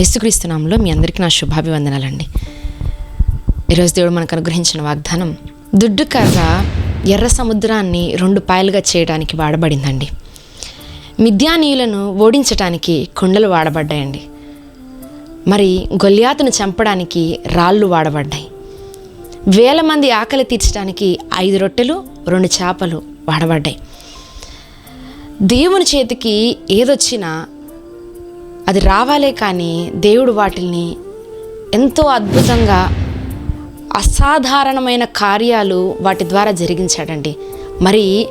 యేసుక్రీస్తునాంలో మీ అందరికీ నా శుభాభివందనాలండి. ఈరోజు దేవుడు మనకు అనుగ్రహించిన వాగ్దానం దుడ్డు కర్ర ఎర్ర సముద్రాన్ని రెండు పాయలుగా చేయడానికి వాడబడిందండి. మిద్యానీయులను ఓడించటానికి కుండలు వాడబడ్డాయండి. మరి గొల్యాతును చంపడానికి రాళ్ళు వాడబడ్డాయి. వేల మంది ఆకలి తీర్చడానికి ఐదు రొట్టెలు రెండు చేపలు వాడబడ్డాయి. దేవుని చేతికి ఏదొచ్చినా అది రావాలే కానీ దేవుడు వాటిల్ని ఎంతో అద్భుతంగా అసాధారణమైన కార్యాలు వాటి ద్వారా జరిగించాడండి. మరి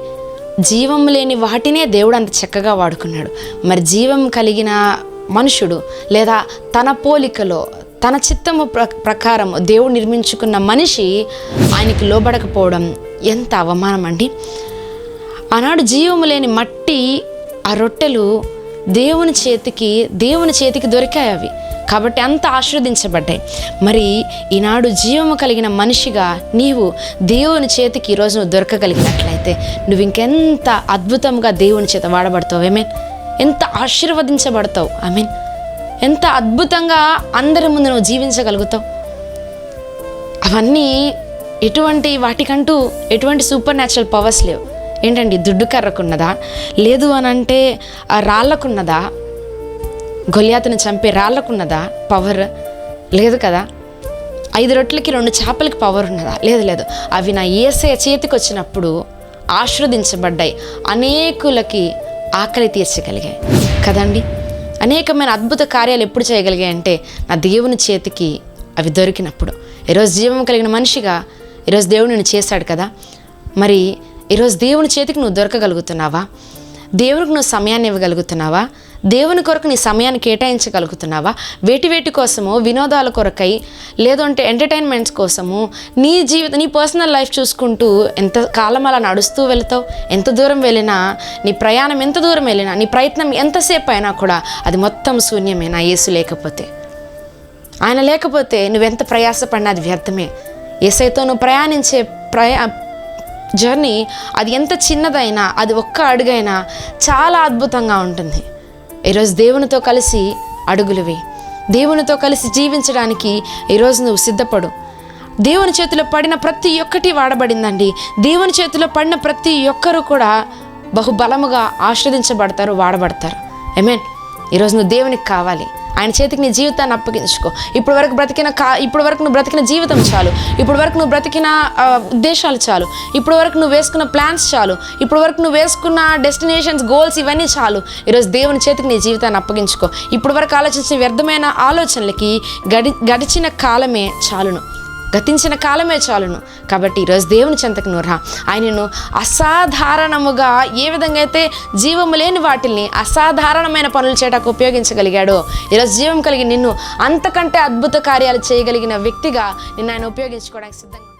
జీవం లేని వాటినే దేవుడు అంత చక్కగా వాడుకున్నాడు. మరి జీవం కలిగిన మనుషుడు లేదా తన పోలికలో తన చిత్తము ప్ర ప్రకారం దేవుడు నిర్మించుకున్న మనిషి ఆయనకి లోబడకపోవడం ఎంత అవమానం అండి ఆనాడు జీవము లేని మట్టి ఆ రొట్టెలు దేవుని చేతికి దేవుని చేతికి దొరికాయి అవి. కాబట్టి అంత ఆశీర్వదించబడ్డాయి. మరి ఈనాడు జీవము కలిగిన మనిషిగా నీవు దేవుని చేతికి ఈరోజు నువ్వు దొరకగలిగినట్లయితే నువ్వు ఇంకెంత అద్భుతంగా దేవుని చేత వాడబడతావు. ఐ మీన్ ఎంత ఆశీర్వదించబడతావు. ఐ మీన్ ఎంత అద్భుతంగా అందరి ముందు నువ్వు జీవించగలుగుతావు. అవన్నీ ఎటువంటి వాటికంటూ ఎటువంటి సూపర్ న్యాచురల్ పవర్స్ లేవు. ఏంటండి దుడ్డు కర్రకున్నదా? లేదు అని అంటే ఆ రాళ్ళకున్నదా గొలియాతను చంపే రాళ్ళకున్నదా పవర్ లేదు కదా? ఐదు రొట్లకి రెండు చేపలకి పవర్ ఉన్నదా? లేదు లేదు. అవి నా ఏసే చేతికి వచ్చినప్పుడు ఆశీర్వదించబడ్డాయి. అనేకులకి ఆకలి తీర్చగలిగాయి. కదండి? అనేకమైన అద్భుత కార్యాలు ఎప్పుడు చేయగలిగాయి అంటే నా దేవుని చేతికి అవి దొరికినప్పుడు. ఈరోజు జీవం కలిగిన మనిషిగా ఈరోజు దేవుడు నేను చేశాడు కదా? మరి ఈరోజు దేవుని చేతికి నువ్వు దొరకగలుగుతున్నావా? దేవునికి నువ్వు సమయాన్ని ఇవ్వగలుగుతున్నావా? దేవుని కొరకు నీ సమయాన్ని కేటాయించగలుగుతున్నావా? వేటి వేటి కోసమో వినోదాల కొరకై లేదంటే ఎంటర్టైన్మెంట్స్ కోసము నీ జీవితం నీ పర్సనల్ లైఫ్ చూసుకుంటూ ఎంత కాలం అలా నడుస్తూ వెళ్తావు? ఎంత దూరం వెళ్ళినా నీ ప్రయాణం ఎంత దూరం వెళ్ళినా నీ ప్రయత్నం ఎంతసేపు అయినా కూడా అది మొత్తం శూన్యమే నా యేసు లేకపోతే. ఆయన లేకపోతే నువ్వెంత ప్రయాసపడినా అది వ్యర్థమే. ఏసైతో నువ్వు ప్రయాణించే ప్రయా జర్నీ అది ఎంత చిన్నదైనా అది ఒక్క అడుగైనా చాలా అద్భుతంగా ఉంటుంది. ఈరోజు దేవునితో కలిసి అడుగులువి దేవునితో కలిసి జీవించడానికి ఈరోజు నువ్వు సిద్ధపడు. దేవుని చేతిలో పడిన ప్రతి ఒక్కటి వాడబడిందండి. దేవుని చేతిలో పడిన ప్రతి ఒక్కరు కూడా బహుబలముగా ఆస్వాదించబడతారు వాడబడతారు. ఐ మీన్ ఈరోజు నువ్వు దేవునికి కావాలి. ఆయన చేతికి నీ జీవితాన్ని అప్పగించుకో. ఇప్పుడు వరకు బ్రతికిన కా ఇప్పుడు వరకు నువ్వు బ్రతికిన జీవితం చాలు. ఇప్పుడు వరకు నువ్వు బ్రతికిన ఉద్దేశాలు చాలు. ఇప్పుడు వరకు నువ్వు వేసుకున్న ప్లాన్స్ చాలు. ఇప్పుడు వరకు నువ్వు వేసుకున్న డెస్టినేషన్స్ గోల్స్ ఇవన్నీ చాలు. ఈరోజు దేవుని చేతికి నీ జీవితాన్ని అప్పగించుకో. ఇప్పుడు వరకు ఆలోచించిన వ్యర్థమైన ఆలోచనలకి గడి గడిచిన కాలమే చాలును. గతించిన కాలమే చాలును. కాబట్టి ఈరోజు దేవుని చెంతకు నువ్వు రా. ఆయనను అసాధారణముగా ఏ విధంగా అయితే జీవము లేని వాటిల్ని అసాధారణమైన పనులు చేయడానికి ఉపయోగించగలిగాడో ఈరోజు జీవం కలిగి నిన్ను అంతకంటే అద్భుత కార్యాలు చేయగలిగిన వ్యక్తిగా నిన్ను ఆయన ఉపయోగించుకోవడానికి సిద్ధంగా